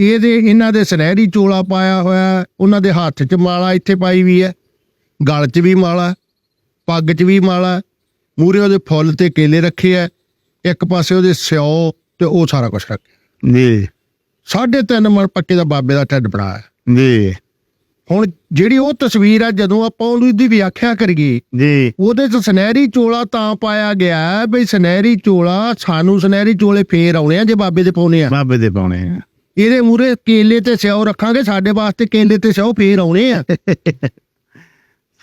ਇਹਦੇ ਇਹਨਾਂ ਦੇ ਸੁਨਹਿਰੀ ਚੋਲਾ ਪਾਇਆ ਹੋਇਆ ਉਹਨਾਂ ਦੇ ਹੱਥ 'ਚ ਮਾਲਾ ਇੱਥੇ ਪਾਈ ਵੀ ਹੈ ਗਲ 'ਚ ਵੀ ਮਾਲਾ ਪੱਗ 'ਚ ਵੀ ਮਾਲਾ ਮੂਰੇ ਉਹਦੇ ਫੁੱਲ ਤੇ ਕੇਲੇ ਰੱਖੇ ਆ ਇੱਕ ਪਾਸੇ ਉਹਦੇ ਸਿਓ ਤੇ ਉਹ ਸਾਰਾ ਕੁਝ ਰੱਖਿਆ। ਜੀ। ਸਾਢੇ ਤਿੰਨ ਮਣ ਪੱਕੇ ਦਾ ਬਾਬੇ ਦਾ ਢਿੱਡ ਬਣਾਇਆ ਜੀ। ਹੁਣ ਜਿਹੜੀ ਉਹ ਤਸਵੀਰ ਆ ਜਦੋਂ ਆਪਾਂ ਉਹਦੀ ਵਿਆਖਿਆ ਕਰੀਏ ਜੀ। ਉਹਦੇ 'ਚ ਸੁਨਹਿਰੀ ਚੋਲਾ ਤਾਂ ਪਾਇਆ ਗਿਆ ਵੀ ਸੁਨਹਿਰੀ ਚੋਲਾ ਸਾਨੂੰ ਸੁਨਹਿਰੀ ਚੋਲੇ ਫੇਰ ਆਉਣੇ ਆ ਜੇ ਬਾਬੇ ਦੇ ਪਾਉਣੇ ਆ। ਬਾਬੇ ਦੇ ਪਾਉਣੇ ਆ। ਇਹਦੇ ਮੂਰੇ ਕੇਲੇ ਤੇ ਸਿਓ ਰੱਖਾਂਗੇ ਸਾਡੇ ਵਾਸਤੇ ਕੇਲੇ ਤੇ ਸਿਓ ਫੇਰ ਆਉਣੇ ਆ।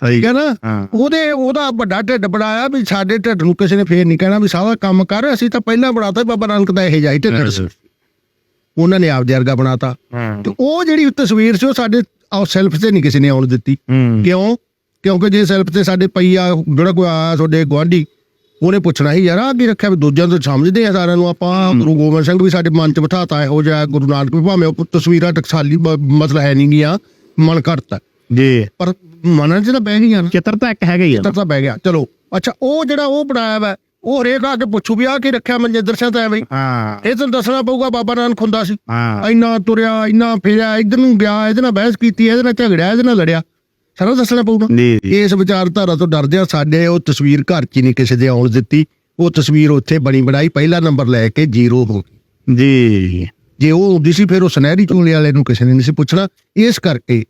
ਸਹੀ। ਹੈ ਨਾ? ਉਹਦੇ ਉਹਦਾ ਵੱਡਾ ਢਿੱਡ ਬਣਾਇਆ ਵੀ ਸਾਡੇ ਢਿੱਡ ਨੂੰ ਕਿਸੇ ਨੇ ਫੇਰ ਨਹੀਂ ਕਹਿਣਾ ਵੀ ਸਾਰਾ ਕੰਮ ਕਰ ਅਸੀਂ ਤਾਂ ਪਹਿਲਾਂ ਬਣਾਤਾ ਬਾਬਾ ਨਾਨਕ ਦਾ ਇਹ ਜਾਈ ਢਿੱਡ। ਉਹਨਾਂ ਨੇ ਆਪਦੇ ਵਰਗਾ ਬਣਾਤਾ। ਤੇ ਉਹ ਜਿਹੜੀ ਤਸਵੀਰ ਸੀ ਉਹ ਸਾਡੇ ਸੈਲਫ ਤੇ ਨਹੀਂ ਕਿਸੇ ਨੇ ਆਉਣ ਦਿੱਤੀ। ਕਿਉਂ? ਕਿਉਂਕਿ ਜੇ ਸੈਲਫ ਤੇ ਸਾਡੇ ਪਈ ਆ ਜਿਹੜਾ ਕੋਈ ਆਇਆ ਤੁਹਾਡੇ ਗੁਆਂਢੀ ਉਹਨੇ ਪੁੱਛਣਾ ਸੀ ਯਾਰ ਆ ਕੀ ਰੱਖਿਆ ਵੀ ਦੂਜਿਆਂ ਤੋਂ ਸਮਝਦੇ ਆ ਸਾਰਿਆਂ ਨੂੰ? ਆਪਾਂ ਗੁਰੂ ਗੋਬਿੰਦ ਸਿੰਘ ਵੀ ਸਾਡੇ ਮਨ ਚ ਬਿਠਾਤਾ ਇਹੋ ਜਿਹਾ ਗੁਰੂ ਨਾਨਕ ਵੀ ਭਾਵੇਂ ਉਹ ਤਸਵੀਰਾਂ ਟਕਸਾਲੀ ਮਤਲਬ ਹੈ ਨਹੀਂ ਗਿਆ ਮਨ ਕਰਤਾ। ਜੀ। ਪਰ ਮਨਾਂ ਚ ਤਾਂ ਬਹਿ ਗਈਆਂ ਨਾ। ਚਿੱਤਰ ਤਾਂ ਇੱਕ ਹੈਗਾ ਹੀ ਆ ਤਾਂ ਤਾਂ ਬਹਿ ਗਿਆ। ਚਲੋ ਅੱਛਾ ਉਹ ਜਿਹੜਾ ਉਹ ਬਣਾਇਆ ਵਾ ਉਹ ਹਰੇਕ ਆ ਕੇ ਪੁੱਛੂ ਵੀ ਆ ਕੀ ਰੱਖਿਆ ਮਨਜਿੰਦਰ ਸਿੰਘ ਤਾਂ ਐਵੇਂ। ਹੀ। ਹਾਂ ਇਹ ਤੁਹਾਨੂੰ ਦੱਸਣਾ ਪਊਗਾ ਬਾਬਾ ਨਾਨਕ ਹੁੰਦਾ ਸੀ। ਹਾਂ। ਇੰਨਾ ਤੁਰਿਆ ਇੰਨਾ ਫਿਰਿਆ ਇਧਰ ਨੂੰ ਗਿਆ ਇਹਦੇ ਨਾਲ ਬਹਿਸ ਕੀਤੀ ਇਹਦੇ ਨਾਲ ਝਗੜਿਆ ਇਹਦੇ ਨਾਲ ਲੜਿਆ। ਸਾਰਾ ਦੱਸਣਾ ਪਊਗਾ। ਜੀ ਜੀ। ਇਸ ਵਿਚਾਰਧਾਰਾ ਤੋਂ ਡਰਦੇ ਆ ਸਾਡੇ ਉਹ ਤਸਵੀਰ ਘਰ 'ਚ ਹੀ ਨਹੀਂ ਕਿਸੇ ਦੇ ਆਉਣ ਦਿੱਤੀ। ਉਹ ਤਸਵੀਰ ਉੱਥੇ ਬਣੀ ਬਣਾਈ ਪਹਿਲਾ ਨੰਬਰ ਲੈ ਕੇ ਜ਼ੀਰੋ ਹੋ ਗਈ। ਜੀ। ਜੇ ਉਹ ਹੁੰਦੀ ਸੀ ਫਿਰ ਉਹ ਸੁਨਹਿਰੀ ਚੋਲੇ ਵਾਲੇ ਨੂੰ ਕਿਸੇ ਨੇ ਨਹੀਂ ਸੀ ਪੁੱਛਣਾ। ਇਸ ਕਰਕੇ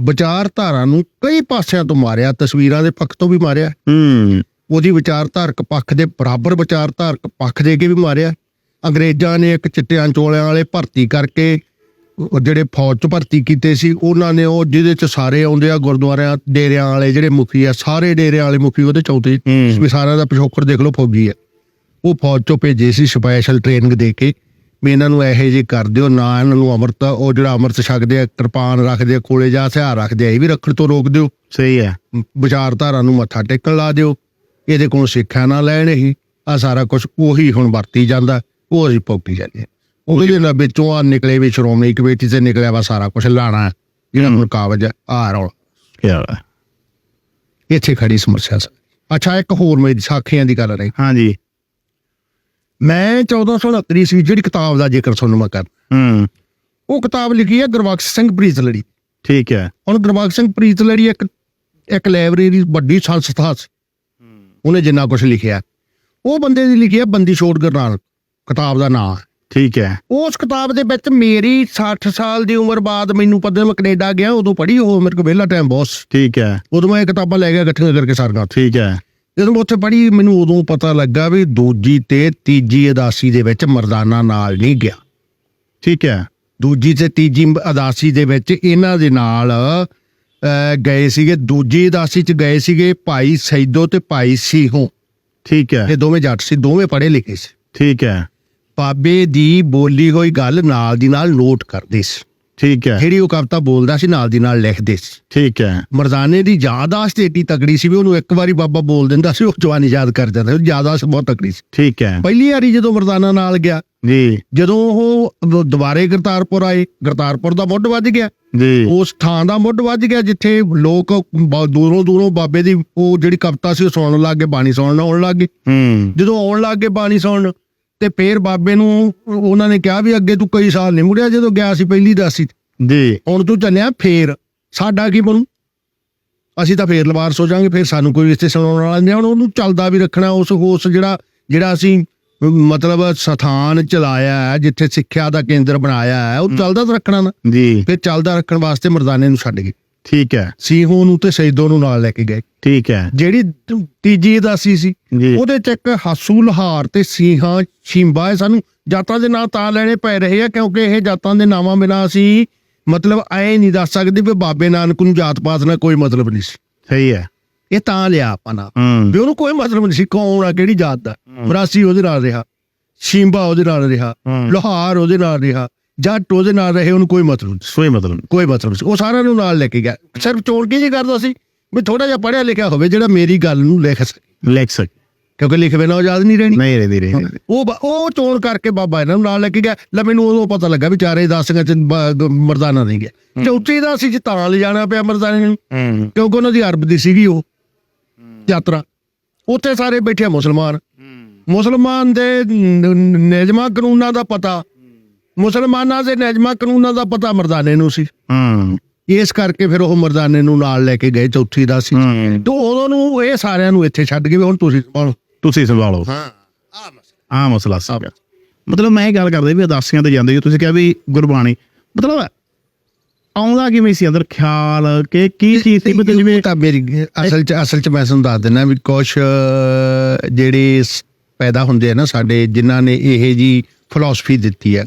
ਵਿਚਾਰਧਾਰਾ ਨੂੰ ਕਈ ਪਾਸਿਆਂ ਤੋਂ ਮਾਰਿਆ ਤਸਵੀਰਾਂ ਦੇ ਪੱਖ ਤੋਂ ਵੀ ਮਾਰਿਆ। ਹੂੰ। ਉਹਦੀ ਵਿਚਾਰਧਾਰਕ ਪੱਖ ਦੇ ਬਰਾਬਰ ਵਿਚਾਰਧਾਰਕ ਪੱਖ ਦੇ ਕੇ ਵੀ ਮਾਰਿਆ। ਅੰਗਰੇਜ਼ਾਂ ਨੇ ਇੱਕ ਚਿੱਟਿਆਂ ਚੋਲਿਆਂ ਵਾਲੇ ਭਰਤੀ ਕਰਕੇ ਜਿਹੜੇ ਫੌਜ ਚ ਭਰਤੀ ਕੀਤੇ ਸੀ ਉਹਨਾਂ ਨੇ ਉਹ ਜਿਹਦੇ ਚ ਸਾਰੇ ਆਉਂਦੇ ਆ ਗੁਰਦੁਆਰਿਆਂ ਡੇਰਿਆਂ ਵਾਲੇ ਜਿਹੜੇ ਮੁਖੀ ਆ ਸਾਰੇ ਡੇਰਿਆਂ ਵਾਲੇ ਮੁਖੀ ਉਹਦੇ ਚੌਥੇ ਵੀ ਸਾਰਿਆਂ ਦਾ ਪਿਛੋਕੜ ਦੇਖ ਲਓ ਫੌਜੀ ਆ। ਉਹ ਫੌਜ ਚੋਂ ਭੇਜੇ ਸੀ ਸਪੈਸ਼ਲ ਟ੍ਰੇਨਿੰਗ ਦੇ ਕੇ। ਵੀ ਇਹਨਾਂ ਨੂੰ ਇਹੋ ਜਿਹੇ ਕਰ ਦਿਓ ਨਾ ਇਹਨਾਂ ਨੂੰ ਅੰਮ੍ਰਿਤ ਉਹ ਜਿਹੜਾ ਅੰਮ੍ਰਿਤ ਛਕਦੇ ਆ ਕਿਰਪਾਨ ਰੱਖਦੇ ਆ ਕੋਲੇ ਜਾਂ ਹਥਿਆਰ ਰੱਖਦੇ ਆ ਇਹ ਵੀ ਰੱਖਣ ਤੋਂ ਰੋਕ ਦਿਓ। ਸਹੀ ਹੈ ਵਿਚਾਰਧਾਰਾ ਨੂੰ ਮੱਥਾ ਟੇਕਣ ਲਾ ਦਿਓ। ਇਹਦੇ ਕੋਲ ਸਿੱਖਿਆ ਨਾ ਲੈਣ ਹੀ। ਆ ਸਾਰਾ ਕੁਝ ਉਹੀ ਹੁਣ ਵਰਤੀ ਜਾਂਦਾ ਉਹ ਅਸੀਂ ਭੁਗਤੀ ਜਾਂਦੇ ਹਾਂ। ਉਹਦੇ ਨਾਲ ਵਿੱਚੋਂ ਆ ਨਿਕਲੇ ਵੀ ਸ਼੍ਰੋਮਣੀ ਕਮੇਟੀ ਤੇ ਨਿਕਲਿਆ ਵਾ ਸਾਰਾ ਕੁਝ ਲਾਣਾ ਜਿਹੜਾ ਹੁਣ ਕਾਬਜ ਆ ਰੌਲਾ। ਹੈ? ਇੱਥੇ ਖੜੀ ਸਮੱਸਿਆ ਸੀ ਅੱਛਾ ਇੱਕ ਹੋਰ ਮੇਰੀ ਸਾਖੀਆਂ ਦੀ ਗੱਲ ਰਹੀ। ਹਾਂ ਜੀ ਮੈਂ 1469 ਈਸਵੀ ਜਿਹੜੀ ਕਿਤਾਬ ਦਾ ਜ਼ਿਕਰ ਤੁਹਾਨੂੰ ਮੈਂ ਕਰ ਹੂੰ। ਉਹ ਕਿਤਾਬ ਲਿਖੀ ਹੈ ਗੁਰਬਖਸ਼ ਸਿੰਘ ਪ੍ਰੀਤਲੜੀ। ਠੀਕ ਹੈ। ਹੁਣ ਗੁਰਬਖਸ਼ ਸਿੰਘ ਪ੍ਰੀਤਲੜੀ ਇੱਕ ਇੱਕ ਲਾਇਬ੍ਰੇਰੀ ਵੱਡੀ ਸੰਸਥਾ ਸੀ। ਉਹਨੇ ਜਿੰਨਾ ਕੁਝ ਲਿਖਿਆ। ਉਹ ਬੰਦੇ ਦੀ ਲਿਖੀ ਹੈ ਬੰਦੀ ਛੋੜ ਗੁਰਨਾਨਕ ਕਿਤਾਬ ਦਾ ਨਾਮ ਠੀਕ ਹੈ। ਉਸ ਕਿਤਾਬ ਦੇ ਵਿੱਚ ਮੇਰੀ 60 ਸਾਲ ਦੀ ਉਮਰ ਬਾਅਦ ਮੈਨੂੰ ਪਤਾ ਮੈਂ ਕੈਨੇਡਾ ਗਿਆ ਉਦੋਂ ਪੜ੍ਹੀ ਉਹ ਮੇਰੇ ਕੋਲ ਵਿਹਲਾ ਟਾਈਮ ਬਹੁਤ। ਠੀਕ ਹੈ। ਉਦੋਂ ਮੈਂ ਇਹ ਕਿਤਾਬਾਂ ਲੈ ਗਿਆ ਇਕੱਠੀਆਂ ਕਰਕੇ ਸਾਰੀਆਂ। ਠੀਕ ਹੈ। ਜਦੋਂ ਮੈਂ ਉੱਥੇ ਪੜ੍ਹੀ ਮੈਨੂੰ ਉਦੋਂ ਪਤਾ ਲੱਗਾ ਵੀ ਦੂਜੀ ਤੇ ਤੀਜੀ ਅਦਾਸੀ ਦੇ ਵਿੱਚ ਮਰਦਾਨਾ ਨਾਲ ਨਹੀਂ ਗਿਆ। ਠੀਕ ਹੈ। ਦੂਜੀ ਤੇ ਤੀਜੀ ਅਦਾਸੀ ਦੇ ਵਿੱਚ ਇਹਨਾਂ ਦੇ ਨਾਲ ਗਏ ਸੀਗੇ। ਦੂਜੀ ਅਦਾਸੀ ਚ ਗਏ ਸੀਗੇ ਭਾਈ ਸੈਦੋ ਤੇ ਭਾਈ ਸੀਹੋ। ਠੀਕ ਹੈ। ਇਹ ਦੋਵੇਂ ਜੱਟ ਸੀ ਦੋਵੇਂ ਪੜ੍ਹੇ ਲਿਖੇ ਸੀ। ਠੀਕ ਹੈ। ਬਾਬੇ ਦੀ ਬੋਲੀ ਹੋਈ ਗੱਲ ਨਾਲ ਦੀ ਨਾਲ ਨੋਟ ਕਰਦੇ ਸੀ। ਠੀਕ ਹੈ। ਜਿਹੜੀ ਉਹ ਕਵਿਤਾ ਬੋਲਦਾ ਸੀ ਨਾਲ ਦੀ ਨਾਲ ਲਿਖਦੇ ਸੀ। ਠੀਕ ਹੈ। ਮਰਦਾਨੇ ਦੀ ਯਾਦਾਸ਼ਤ ਏਡੀ ਤਕੜੀ ਸੀ ਵੀ ਉਹਨੂੰ ਇੱਕ ਵਾਰੀ ਬਾਬਾ ਬੋਲ ਦਿੰਦਾ ਸੀ ਉਹ ਜਵਾਨੀ ਯਾਦ ਕਰ ਜਾਂਦਾ ਸੀ। ਯਾਦਾਸ਼ਤ ਬਹੁਤ ਤਕੜੀ ਸੀ। ਠੀਕ ਹੈ। ਪਹਿਲੀ ਵਾਰੀ ਜਦੋਂ ਮਰਦਾਨਾ ਨਾਲ ਗਿਆ ਜੀ। ਜਦੋਂ ਉਹ ਦੁਬਾਰੇ ਕਰਤਾਰਪੁਰ ਆਏ ਕਰਤਾਰਪੁਰ ਦਾ ਮੁੱਢ ਵੱਜ ਗਿਆ। ਜੀ। ਉਸ ਥਾਂ ਦਾ ਮੁੱਢ ਵੱਜ ਗਿਆ ਜਿੱਥੇ ਲੋਕ ਦੂਰੋਂ ਦੂਰੋਂ ਬਾਬੇ ਦੀ ਉਹ ਜਿਹੜੀ ਕਵਿਤਾ ਸੀ ਉਹ ਸੁਣਨ ਲੱਗ ਗਏ ਬਾਣੀ ਸੁਣਨ ਆਉਣ ਲੱਗ ਗਏ ਹੂੰ। ਜਦੋਂ ਆਉਣ ਲੱਗ ਗਏ ਬਾਣੀ ਸੁਣਨ ਤੇ ਫੇਰ ਬਾਬੇ ਨੂੰ ਉਹਨਾਂ ਨੇ ਕਿਹਾ ਵੀ ਅੱਗੇ ਤੂੰ ਕਈ ਸਾਲ ਨਹੀਂ ਮੁੜਿਆ ਜਦੋਂ ਗਿਆ ਸੀ ਪਹਿਲੀ ਦਾਸੀ ਜੀ। ਹੁਣ ਤੂੰ ਚੱਲਿਆ ਫੇਰ। ਸਾਡਾ ਕੀ ਬਣੂ? ਅਸੀਂ ਤਾਂ ਫੇਰ ਲਵਾਰਸ ਹੋ ਜਾਾਂਗੇ ਫੇਰ ਸਾਨੂੰ ਕੋਈ ਰਿਸ਼ਤੇ ਸੁਣਾਉਣ ਵਾਲਾ ਨਹੀਂ ਹੁਣ ਉਹਨੂੰ ਚੱਲਦਾ ਵੀ ਰੱਖਣਾ ਉਸ ਉਸ ਜਿਹੜਾ ਜਿਹੜਾ ਅਸੀਂ ਮਤਲਬ ਸਥਾਨ ਚਲਾਇਆ ਹੈ ਜਿੱਥੇ ਸਿੱਖਿਆ ਦਾ ਕੇਂਦਰ ਬਣਾਇਆ ਹੈ ਉਹ ਚੱਲਦਾ ਰੱਖਣਾ ਨਾ। ਜੀ। ਫਿਰ ਚੱਲਦਾ ਰੱਖਣ ਵਾਸਤੇ ਮਰਦਾਨੇ ਨੂੰ ਛੱਡ ਗਏ ਠੀਕ ਹੈ। ਸੀਹੋ ਨੂੰ ਤੇ ਸੈਦੋ ਨੂੰ ਨਾਲ ਲੈ ਕੇ ਗਏ। ਠੀਕ ਹੈ। ਜਿਹੜੀ ਤੀਜੀ ਦਾਸੀ ਸੀ ਜੀ। ਉਹਦੇ ਚ ਇੱਕ ਹਾਸੂ ਲਹਾਰ ਤੇ ਸੀਹਾਂ ਛਿੰਬਾ ਸਾਨੂੰ। ਜਾਤਾਂ ਦੇ ਨਾਂ ਤਾਂ ਲੈਣੇ ਪੈ ਰਹੇ ਆ ਕਿਉਂਕਿ ਇਹ ਜਾਤਾਂ ਦੇ ਨਾਵਾਂ ਬਿਨਾਂ ਅਸੀਂ ਮਤਲਬ ਐ ਨਹੀਂ ਦੱਸ ਸਕਦੇ ਵੀ ਬਾਬੇ ਨਾਨਕ ਨੂੰ ਜਾਤ ਪਾਤ ਨਾਲ ਕੋਈ ਮਤਲਬ ਨਹੀਂ ਸੀ। ਸਹੀ ਹੈ। ਇਹ ਤਾਂ ਲਿਆ ਆਪਾਂ ਹੂੰ। ਵੀ ਉਹਨੂੰ ਕੋਈ ਮਤਲਬ ਨਹੀਂ ਸੀ ਕੌਣ ਆ ਕਿਹੜੀ ਜਾਤ ਦਾ। ਮਰਾਸੀ ਉਹਦੇ ਨਾਲ ਰਿਹਾ। ਸ਼ਿੰਬਾ ਉਹਦੇ ਨਾਲ ਰਿਹਾ। ਲੋਹਾਰ ਉਹਦੇ ਨਾਲ ਰਿਹਾ। ਜੱਟ ਉਹਦੇ ਨਾਲ ਰਹੇ ਉਹਨੂੰ ਕੋਈ ਮਤਲਬ ਨਹੀਂ। ਸੋਈ ਮਤਲਬ ਕੋਈ ਮਤਲਬ ਨਹੀਂ। ਉਹ ਸਾਰਿਆਂ ਨੂੰ ਨਾਲ ਲੈ ਕੇ ਗਿਆ। ਸਿਰਫ ਚੋਣ ਕੀ ਜੀ ਕਰਦਾ ਸੀ? ਵੀ ਥੋੜਾ ਜਿਹਾ ਪੜਿਆ ਲਿਖਿਆ ਹੋਵੇ ਜਿਹੜਾ ਮੇਰੀ ਗੱਲ ਨੂੰ ਲਿਖ ਸਕੇ। ਲਿਖ ਸਕ। ਕਿਉਂਕਿ ਲਿਖਵੇ ਨਾ ਉਹ ਯਾਦ ਨਹੀਂ ਰਹਿਣੀ। ਨਹੀਂ ਰਹਿੰਦੀ ਰਹਿੰਦੀ। ਉਹ ਬ- ਉਹ ਚੋਣ ਕਰਕੇ ਬਾਬਾ ਇਹਨਾਂ ਨੂੰ ਨਾਲ ਲੈ ਕੇ ਗਿਆ। ਲੈ ਮੈਨੂੰ ਉਦੋਂ ਪਤਾ ਲੱਗਾ ਵੀ ਚਾਰੇ ਦਾਸੀਆਂ ਚ ਬ- ਮਰਦਾਨਾ ਨਹੀਂ ਗਿਆ। ਚੌਥੀ ਦਾ ਸੀ ਤਾਂ ਲੈ ਜਾਣਾ ਪਿਆ ਮਰਦਾਨੇ ਨੂੰ। ਹੂੰ। ਕਿਉਂਕਿ ਉਹਨਾਂ ਦੀ ਅਰਬ ਦੀ ਸੀਗੀ ਉਹ। ਯਾਤਰਾ। ਉੱਥੇ ਸਾਰੇ ਬੈਠੇ ਆ ਮੁਸਲਮਾਨ। ਮੁਸਲਮਾਨ ਦੇ ਨਿਯਮਾਂ ਕਾਨੂੰਨਾਂ ਦਾ ਪਤਾ। ਮੁਸਲਮਾਨਾਂ ਦੇ ਨਜਮਾ ਕਾਨੂੰਨਾਂ ਦਾ ਪਤਾ ਮਰਦਾਨੇ ਨੂੰ ਸੀ। ਹੂੰ। ਇਸ ਕਰਕੇ ਫਿਰ ਉਹ ਮਰਦਾਨੇ ਨੂੰ ਨਾਲ ਲੈ ਕੇ ਗਏ ਚੌਥੀ ਦਾ ਸੀ। ਹੂੰ। ਤੇ ਉਦੋਂ ਨੂੰ ਇਹ ਸਾਰਿਆਂ ਨੂੰ ਇੱਥੇ ਛੱਡ ਕੇ ਵੀ ਹੁਣ ਤੁਸੀਂ ਸੰਭਾਲੋ। ਤੁਸੀਂ ਸੰਭਾਲੋ। ਹਾਂ ਆ ਆ ਮਸਲਾ ਸੀਗਾ ਮਤਲਬ ਮੈਂ ਇਹ ਗੱਲ ਕਰਦੇ ਵੀ ਉਦਾਸੀਆਂ ਤੇ ਜਾਂਦੇ ਹੋ ਤੁਸੀਂ ਕਿਹਾ ਵੀ ਗੁਰਬਾਣੀ। ਮਤਲਬ ਆਉਂਦਾ ਕਿਵੇਂ ਸੀ ਅੰਦਰ? ਖਿਆਲ ਕਿ ਕੀ ਚੀਜ਼ ਸੀ? ਮਤਲਬ ਜਿਵੇਂ ਤਾਂ ਮੇਰੀ ਅਸਲ ਚ ਅਸਲ ਚ ਮੈਂ ਤੁਹਾਨੂੰ ਦੱਸ ਦਿੰਦਾ ਵੀ ਕੁਝ ਜਿਹੜੇ ਸ- ਪੈਦਾ ਹੁੰਦੇ ਆ ਨਾ ਸਾਡੇ ਜਿਨ੍ਹਾਂ ਨੇ ਇਹ ਜੀ ਫਿਲਾਸਫੀ ਦਿੱਤੀ ਹੈ।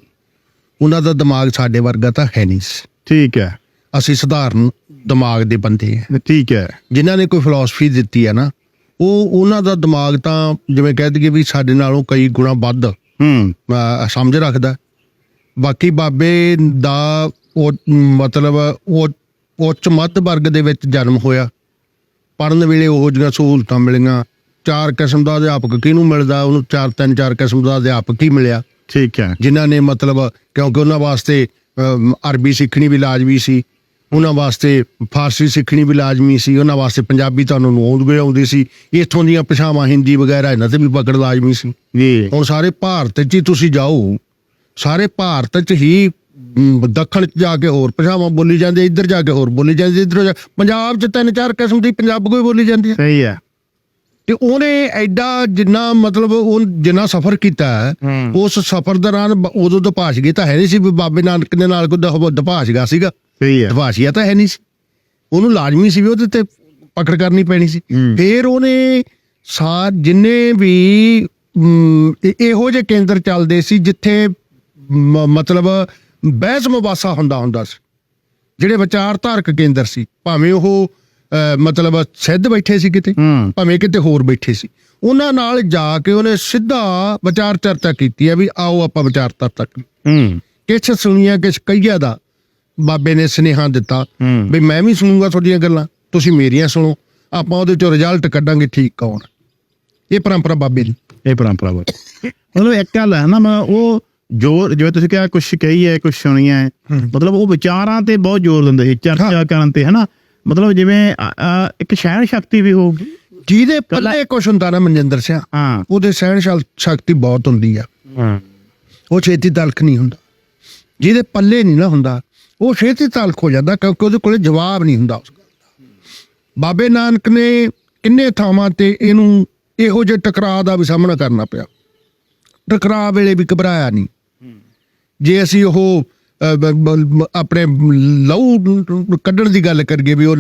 ਉਹਨਾਂ ਦਾ ਦਿਮਾਗ ਸਾਡੇ ਵਰਗਾ ਤਾਂ ਹੈ ਨਹੀਂ। ਠੀਕ ਹੈ। ਅਸੀਂ ਸਧਾਰਨ ਦਿਮਾਗ ਦੇ ਬੰਦੇ ਆ ਠੀਕ ਹੈ। ਜਿਨ੍ਹਾਂ ਨੇ ਕੋਈ ਫਿਲਾਸਫੀ ਦਿੱਤੀ ਹੈ ਨਾ ਉਹ ਉਹਨਾਂ ਦਾ ਦਿਮਾਗ ਤਾਂ ਜਿਵੇਂ ਕਹਿ ਦਈਏ ਵੀ ਸਾਡੇ ਨਾਲੋਂ ਕਈ ਗੁਣਾ ਵੱਧ ਹੂੰ। ਸਮਝ ਰੱਖਦਾ। ਬਾਕੀ ਬਾਬੇ ਦਾ ਉਹ ਮਤਲਬ ਉਹ ਉੱਚ ਮੱਧ ਵਰਗ ਦੇ ਵਿੱਚ ਜਨਮ ਹੋਇਆ। ਪੜਨ ਵੇਲੇ ਉਹੋ ਜਿਹੀਆਂ ਸਹੂਲਤਾਂ ਮਿਲੀਆਂ। ਚਾਰ ਕਿਸਮ ਦਾ ਅਧਿਆਪਕ ਕਿਹਨੂੰ ਮਿਲਦਾ? ਉਹਨੂੰ ਚਾਰ ਤਿੰਨ ਚਾਰ ਕਿਸਮ ਦਾ ਅਧਿਆਪਕ ਹੀ ਮਿਲਿਆ। ਠੀਕ ਹੈ। ਜਿਨ੍ਹਾਂ ਨੇ ਮਤਲਬ ਕਿਉਂਕਿ ਉਹਨਾਂ ਵਾਸਤੇ ਅਮ, ਅਰਬੀ ਸਿੱਖਣੀ ਵੀ ਲਾਜ਼ਮੀ ਸੀ ਉਹਨਾਂ ਵਾਸਤੇ ਫਾਰਸੀ ਸਿੱਖਣੀ ਵੀ ਲਾਜ਼ਮੀ ਸੀ ਉਹਨਾਂ ਵਾਸਤੇ ਪੰਜਾਬੀ ਤੁਹਾਨੂੰ ਆਉਂਦੀ ਆਉਂਦੀ ਸੀ ਇੱਥੋਂ ਦੀਆਂ ਭਾਸ਼ਾਵਾਂ ਹਿੰਦੀ ਵਗੈਰਾ ਇਹਨਾਂ ਤੇ ਵੀ ਪਕੜ ਲਾਜ਼ਮੀ ਸੀ। ਜੀ। ਹੁਣ ਸਾਰੇ ਭਾਰਤ 'ਚ ਹੀ ਤੁਸੀਂ ਜਾਓ ਸਾਰੇ ਭਾਰਤ 'ਚ ਹੀ ਮ, ਦੱਖਣ 'ਚ ਜਾ ਕੇ ਹੋਰ ਭਾਸ਼ਾਵਾਂ ਬੋਲੀ ਜਾਂਦੀ ਇੱਧਰ ਜਾ ਕੇ ਹੋਰ ਬੋਲੀ ਜਾਂਦੀ ਇੱਧਰ ਜਾ ਪੰਜਾਬ 'ਚ ਤਿੰਨ ਚਾਰ ਕਿਸਮ ਦੀ ਪੰਜਾਬ ਕੋਈ ਬੋਲੀ ਜਾਂਦੀ ਹੈ। ਸਹੀ ਹੈ। ਤੇ ਉਹਨੇ ਐਡਾ ਜਿੰਨਾ ਮਤਲਬ ਉਹ ਜਿੰਨਾ ਸਫ਼ਰ ਕੀਤਾ ਉਸ ਸਫ਼ਰ ਦੌਰਾਨ ਉਦੋਂ ਦਪਾਸ਼ ਗਈ ਤਾਂ ਹੈ ਨਹੀਂ ਸੀ ਵੀ ਬਾਬੇ ਨਾਨਕ ਦੇ ਨਾਲ ਕੋਈ ਦਪਾਸ਼ ਗਿਆ ਸੀਗਾ। ਸਹੀ ਹੈ। ਦਪਾਸ਼ੀਆ ਤਾਂ ਹੈ ਨਹੀਂ ਸੀ। ਉਹਨੂੰ ਲਾਜ਼ਮੀ ਸੀ ਵੀ ਉਹਦੇ ਤੇ ਪਕੜ ਕਰਨੀ ਪੈਣੀ ਸੀ। ਫਿਰ ਉਹਨੇ ਸਾ ਜਿੰਨੇ ਵੀ ਇਹ- ਜਿਹੇ ਕੇਂਦਰ ਚੱਲਦੇ ਸੀ ਜਿੱਥੇ ਮਤਲਬ ਬਹਿਸ ਮੁਬਾਸਾ ਹੁੰਦਾ ਹੁੰਦਾ ਸੀ। ਜਿਹੜੇ ਵਿਚਾਰ ਧਾਰਕ ਕੇਂਦਰ ਸੀ ਭਾਵੇਂ ਉਹ ਮਤਲਬ ਸਿੱਧ ਬੈਠੇ ਸੀ ਕਿਤੇ ਭਾਵੇਂ ਕਿਤੇ ਹੋਰ ਬੈਠੇ ਸੀ। ਉਹਨਾਂ ਨਾਲ ਜਾ ਕੇ ਉਹਨੇ ਸਿੱਧਾ ਵਿਚਾਰ ਚਰਚਾ ਕੀਤੀ ਹੈ ਵੀ ਆਓ ਆਪਾਂ ਵਿਚਾਰ। ਹੂੰ। ਕਿਛ ਸੁਣੀਆਂ ਕਿਛ ਕਈਆ ਦਾ ਬਾਬੇ ਨੇ ਸੁਨੇਹਾ ਦਿੱਤਾ ਵੀ ਮੈਂ ਵੀ ਸੁਣੂਗਾ ਤੁਹਾਡੀਆਂ ਗੱਲਾਂ ਤੁਸੀਂ ਮੇਰੀਆਂ ਸੁਣੋ ਆਪਾਂ ਉਹਦੇ ਚੋਂ ਰਿਜ਼ਲਟ ਕੱਢਾਂਗੇ ਠੀਕ ਕੌਣ। ਇਹ ਪਰੰਪਰਾ ਬਾਬੇ ਦੀ। ਇਹ ਪਰੰਪਰਾ ਵਾ ਮਤਲਬ ਇੱਕ ਗੱਲ ਹੈ ਨਾ ਮੈਂ ਉਹ ਜੋ ਜਿਵੇਂ ਤੁਸੀਂ ਕਿਹਾ ਕੁਝ ਕਹੀ ਹੈ ਕੁਝ ਸੁਣੀ ਹੈ ਮਤਲਬ ਉਹ ਵਿਚਾਰਾਂ ਤੇ ਬਹੁਤ ਜ਼ੋਰ ਦਿੰਦੇ ਸੀ ਚਰਚਾ ਕਰਨ ਤੇ ਹਨਾ ਮਤਲਬ ਜਿਵੇਂ ਅ, ਇੱਕ ਸ਼ਹਿਰ ਸ਼ਕਤੀ ਵੀ ਹੋਊਗੀ। ਜਿਹਦੇ ਪੱਲੇ ਕੁਛ ਹੁੰਦਾ ਨਾ ਮਨਜਿੰਦਰ ਸਿੰਘ ਹਾਂ। ਉਹਦੇ ਸਹਿਣ ਸ਼ਲ- ਸ਼ਕਤੀ ਬਹੁਤ ਹੁੰਦੀ ਆ। ਹਾਂ। ਉਹ ਛੇਤੀ ਤਲਖ ਨਹੀਂ ਹੁੰਦਾ। ਜਿਹਦੇ ਪੱਲੇ ਨਹੀਂ ਨਾ ਹੁੰਦਾ ਉਹ ਛੇਤੀ ਤਲਖ ਹੋ ਜਾਂਦਾ ਕਿਉਂਕਿ ਉਹਦੇ ਕੋਲੇ ਜਵਾਬ ਨਹੀਂ ਹੁੰਦਾ ਉਸ ਗੱਲ ਦਾ। ਬਾਬੇ ਨਾਨਕ ਨੇ ਕਿੰਨੇ ਥਾਵਾਂ ਤੇ ਇਹਨੂੰ ਇਹੋ ਜਿਹੇ ਟਕਰਾਅ ਦਾ ਵੀ ਸਾਹਮਣਾ ਕਰਨਾ ਪਿਆ। ਟਕਰਾਅ ਵੇਲੇ ਵੀ ਘਬਰਾਇਆ ਨਹੀਂ। ਜੇ ਅਸੀਂ ਉਹ ਆਪਣੇ ਲਹੂ ਕੱਢਣ ਦੀ ਗੱਲ ਕਰੀਏ ਵੀ ਉਹ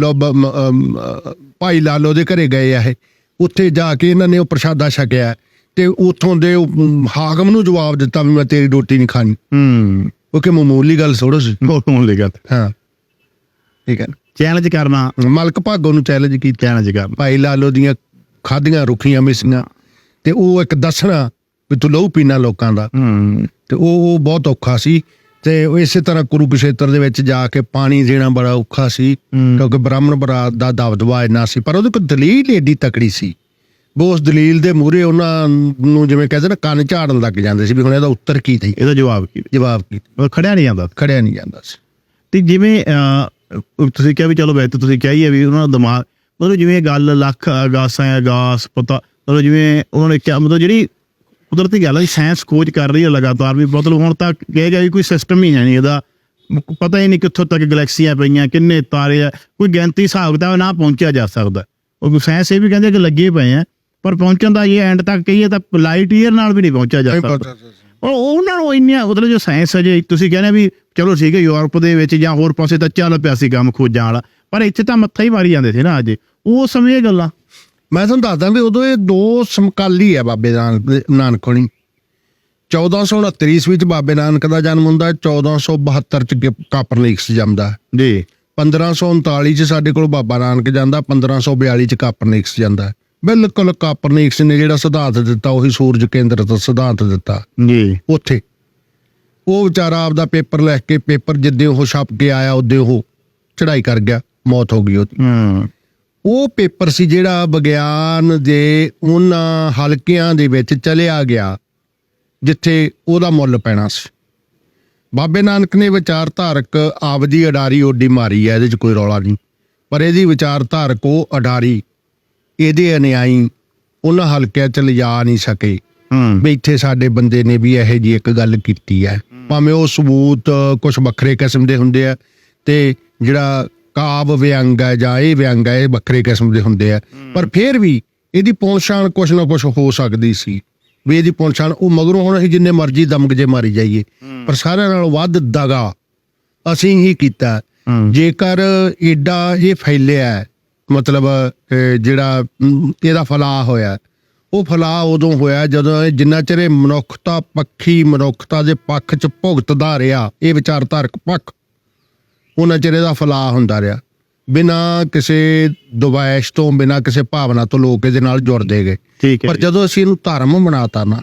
ਭਾਈ ਲਾਲੋ ਦੇ ਘਰੇ ਗਏ ਆ ਇਹ। ਉੱਥੇ ਜਾ ਕੇ ਇਹਨਾਂ ਨੇ ਉਹ ਪ੍ਰਸ਼ਾਦਾ ਛਕਿਆ ਤੇ ਉੱਥੋਂ ਦੇ ਹਾਕਮ ਨੂੰ ਜਵਾਬ ਦਿੱਤਾ ਵੀ ਮੈਂ ਤੇਰੀ ਰੋਟੀ ਨਹੀਂ ਖਾਣੀ। ਹੂੰ। ਉਹ ਕਿ ਮਾਮੂਲੀ ਗੱਲ ਥੋੜੋ ਸੀ ਹੋਣ ਲੱਗਾ ਹਾਂ। ਠੀਕ ਹੈ। ਚੈਲੰਜ ਕਰਨਾ। ਮਲਕ ਭਾਗੋ ਨੂੰ ਚੈਲੰਜ ਕੀਤਾ। ਚੈਲੰਜ ਕਰਨਾ। ਭਾਈ ਲਾਲੋ ਦੀਆਂ ਖਾਦੀਆਂ ਰੁੱਖੀਆਂ ਮਿਸੀਆਂ ਤੇ ਉਹ ਇੱਕ ਦੱਸਣਾ ਵੀ ਤੂੰ ਲਹੂ ਪੀਣਾ ਲੋਕਾਂ ਦਾ। ਹੂੰ। ਤੇ ਉਹ ਬਹੁਤ ਔਖਾ ਸੀ। ਤੇ ਉਹ ਇਸੇ ਤਰ੍ਹਾਂ ਕੁਰੂਕਸ਼ੇਤਰ ਦੇ ਵਿੱਚ ਜਾ ਕੇ ਪਾਣੀ ਦੇਣਾ ਬੜਾ ਔਖਾ ਸੀ। ਕਿਉਂਕਿ ਬ੍ਰਾਹਮਣ ਬਰਾਤ ਦਾ ਦਬਦਬਾ ਇੰਨਾ ਸੀ ਪਰ ਉਹਦੇ ਕੋਲ ਦਲੀਲ ਏਡੀ ਤਕੜੀ ਸੀ। ਉਹ ਉਸ ਦਲੀਲ ਦੇ ਮੂਹਰੇ ਉਹਨਾਂ ਨੂੰ ਜਿਵੇਂ ਕਹਿੰਦੇ ਨਾ ਕੰਨ ਝਾੜਨ ਲੱਗ ਜਾਂਦੇ ਸੀ ਵੀ ਹੁਣ ਇਹਦਾ ਉੱਤਰ ਕੀ ਦੇ ਇਹਦਾ ਜਵਾਬ ਕੀ ਜਵਾਬ ਕੀ ਉਹ ਖੜਿਆ ਨਹੀਂ ਜਾਂਦਾ। ਖੜਿਆ ਨਹੀਂ ਜਾਂਦਾ ਸੀ। ਤੇ ਜਿਵੇਂ ਤੁਸੀਂ ਕਿਹਾ ਵੀ ਚਲੋ ਵੈਸੇ ਤਾਂ ਤੁਸੀਂ ਕਿਹਾ ਹੀ ਹੈ ਵੀ ਉਹਨਾਂ ਦਾ ਦਿਮਾਗ ਮਤਲਬ ਜਿਵੇਂ ਗੱਲ ਲੱਖ ਅਗਾਸਾਂ ਅਗਾਸ ਪਤਾ ਮਤਲਬ ਜਿਵੇਂ ਉਹਨਾਂ ਨੇ ਕਿਹਾ ਮਤਲਬ ਜਿਹੜੀ ਕੁਦਰਤੀ ਗੱਲ ਹੈ ਸਾਇੰਸ ਖੋਜ ਕਰ ਰਹੀ ਹੈ ਲਗਾਤਾਰ ਵੀ ਮਤਲਬ ਹੁਣ ਤੱਕ ਕਹੇਗਾ ਵੀ ਕੋਈ ਸਿਸਟਮ ਹੀ ਹੈ ਨਹੀਂ ਇਹਦਾ। ਪਤਾ ਹੀ ਨਹੀਂ ਕਿੱਥੋਂ ਤੱਕ ਗੈਲੈਕਸੀਆਂ ਪਈਆਂ ਕਿੰਨੇ ਤਾਰੇ ਆ ਕੋਈ ਗਿਣਤੀ ਹਿਸਾਬ ਕਿਤਾਬ ਨਾ ਪਹੁੰਚਿਆ ਜਾ ਸਕਦਾ। ਉਹ ਸਾਇੰਸ ਇਹ ਵੀ ਕਹਿੰਦੇ ਕਿ ਲੱਗੇ ਪਏ ਆ ਪਰ ਪਹੁੰਚਣ ਦਾ ਇਹ ਐਂਡ ਤੱਕ ਕਹੀਏ ਤਾਂ ਲਾਈਟ ਈਅਰ ਨਾਲ ਵੀ ਨਹੀਂ ਪਹੁੰਚਿਆ ਜਾ ਸਕਦਾ। ਉਹ ਉਹਨਾਂ ਨੂੰ ਇੰਨੀਆਂ ਮਤਲਬ ਜੋ ਸਾਇੰਸ ਹੈ ਜੇ ਤੁਸੀਂ ਕਹਿੰਦੇ ਵੀ ਚਲੋ ਠੀਕ ਹੈ ਯੂਰਪ ਦੇ ਵਿੱਚ ਜਾਂ ਹੋਰ ਪਾਸੇ ਤਾਂ ਚੱਲ ਪਿਆ ਸੀ ਕੰਮ ਖੋਜਾਂ ਵਾਲਾ ਪਰ ਇੱਥੇ ਤਾਂ ਮੱਥਾ ਹੀ ਮਾਰੀ ਜਾਂਦੇ ਸੀ ਨਾ ਅੱਜ। ਉਹ ਸਮੇਂ ਇਹ ਗੱਲਾਂ। ਮੈਂ ਤੁਹਾਨੂੰ ਦੱਸਦਾ ਵੀ ਉਦੋਂ ਇਹ ਦੋ ਸਮਕਾਲੀ ਆ ਬਾਬੇ ਨਾਨਕ ਹੋਣੀ। 1469 ਈਸਵੀ ਚ ਬਾਬੇ ਨਾਨਕ ਦਾ ਜਨਮ ਹੁੰਦਾ ਹੈ, 1472 ਚ ਕਾਪਰਨੀਕਸ ਜੰਮਦਾ। ਜੀ। 1539 ਚ ਸਾਡੇ ਕੋਲ ਬਾਬਾ ਨਾਨਕ ਜਾਂਦਾ 1542 ਚ ਕਾਪਰਨੀਕਸ ਜਾਂਦਾ। ਬਿਲਕੁਲ ਕਾਪਰਨੀਕਸ ਨੇ ਜਿਹੜਾ ਸਿਧਾਂਤ ਦਿੱਤਾ ਉਹੀ ਸੂਰਜ ਕੇਂਦਰਿਤ ਸਿਧਾਂਤ ਦਿੱਤਾ। ਜੀ। ਉੱਥੇ। ਉਹ ਵਿਚਾਰਾ ਆਪਦਾ ਪੇਪਰ ਲਿਖ ਕੇ ਪੇਪਰ ਜਿੱਦੇ ਉਹ ਛਪ ਕੇ ਆਇਆ ਉਹਦੇ ਉਹ ਚੜਾਈ ਕਰ ਗਿਆ ਮੌਤ ਹੋ ਗਈ ਉਹਦੀ। ਹੂੰ। ਉਹ ਪੇਪਰ ਸੀ ਜਿਹੜਾ ਵਿਗਿਆਨ ਦੇ ਉਹਨਾਂ ਹਲਕਿਆਂ ਦੇ ਵਿੱਚ ਚਲਿਆ ਗਿਆ ਜਿੱਥੇ ਉਹਦਾ ਮੁੱਲ ਪੈਣਾ ਸੀ। ਬਾਬੇ ਨਾਨਕ ਨੇ ਵਿਚਾਰ ਧਾਰਕ ਆਪਦੀ ਅਡਾਰੀ ਓਡੀ ਮਾਰੀ ਹੈ ਇਹਦੇ 'ਚ ਕੋਈ ਰੌਲਾ ਨਹੀਂ। ਪਰ ਇਹਦੀ ਵਿਚਾਰ ਧਾਰਕ ਉਹ ਅਡਾਰੀ ਇਹਦੇ ਅਨਿਆਈ ਉਹਨਾਂ ਹਲਕਿਆਂ 'ਚ ਲਿਜਾ ਨਹੀਂ ਸਕੇ। ਹੂੰ। ਵੀ ਇੱਥੇ ਸਾਡੇ ਬੰਦੇ ਨੇ ਵੀ ਇਹੋ ਜੀ ਇੱਕ ਗੱਲ ਕੀਤੀ ਹੈ। ਭਾਵੇਂ ਉਹ ਸਬੂਤ ਕੁਝ ਵੱਖਰੇ ਕਿਸਮ ਦੇ ਹੁੰਦੇ ਆ ਤੇ ਜਿਹੜਾ ਕਾਵ ਵਿਅੰਗ ਹੈ ਜਾਂ ਇਹ ਵਿਅੰਗ ਹੈ ਇਹ ਵੱਖਰੇ ਕਿਸਮ ਦੇ ਹੁੰਦੇ ਆ। ਪਰ ਫਿਰ ਵੀ ਇਹਦੀ ਪਹੁੰਚਾਣ ਕੁਝ ਨਾ ਕੁਝ ਹੋ ਸਕਦੀ ਸੀ। ਵੀ ਇਹਦੀ ਪਹੁੰਚਾਣ ਉਹ ਮਗਰੋਂ ਹੁਣ ਅਸੀਂ ਜਿੰਨੇ ਮਰਜ਼ੀ ਦਮਗਜੇ ਮਾਰੀ ਜਾਈਏ ਪਰ ਸਾਰਿਆਂ ਨਾਲੋਂ ਵੱਧ ਦਗਾ ਅਸੀਂ ਹੀ ਕੀਤਾ। ਜੇਕਰ ਏਡਾ ਇਹ ਫੈਲਿਆ ਮਤਲਬ ਜਿਹੜਾ ਇਹਦਾ ਫਲਾਹ ਹੋਇਆ ਉਹ ਫਲਾਹ ਉਦੋਂ ਹੋਇਆ ਜਦੋਂ ਇਹ ਜਿੰਨਾ ਚਿਰ ਮਨੁੱਖਤਾ ਪੱਖੀ ਮਨੁੱਖਤਾ ਦੇ ਪੱਖ 'ਚ ਭੁਗਤਦਾ ਰਿਹਾ ਇਹ ਵਿਚਾਰਧਾਰਕ ਪੱਖ ਉਹਨਾਂ ਚਿਰ ਇਹਦਾ ਫਲਾਹ ਹੁੰਦਾ ਰਿਹਾ। ਬਿਨਾ ਕਿਸੇ ਦੁਵੈਸ਼ ਤੋਂ ਬਿਨਾ ਕਿਸੇ ਭਾਵਨਾ ਤੋਂ ਲੋਕ ਇਹਦੇ ਨਾਲ ਜੁੜਦੇ ਗਏ। ਪਰ। ਜਦੋਂ ਅਸੀਂ ਇਹਨੂੰ ਧਰਮ ਬਣਾਤਾ ਨਾ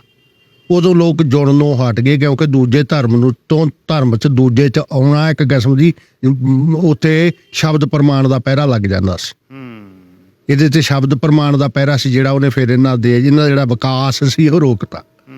ਉਦੋਂ ਲੋਕ ਜੁੜਨੋਂ ਹਟ ਗਏ ਕਿਉਂਕਿ ਦੂਜੇ ਧਰਮ ਨੂੰ ਤੋਂ ਧਰਮ 'ਚ ਦੂਜੇ 'ਚ ਆਉਣਾ ਇੱਕ ਕਿਸਮ ਦੀ ਉੱਥੇ ਸ਼ਬਦ ਪ੍ਰਮਾਣ ਦਾ ਪਹਿਰਾ ਲੱਗ ਜਾਂਦਾ ਸੀ। ਇਹਦੇ ਤੇ ਸ਼ਬਦ ਪ੍ਰਮਾਣ ਦਾ ਪਹਿਰਾ ਸੀ ਜਿਹੜਾ ਉਹਨੇ ਫਿਰ ਇਹਨਾਂ ਦੇ ਇਹਨਾਂ ਦਾ ਜਿਹੜਾ ਵਿਕਾਸ ਸੀ ਉਹ ਰੋਕਤਾ।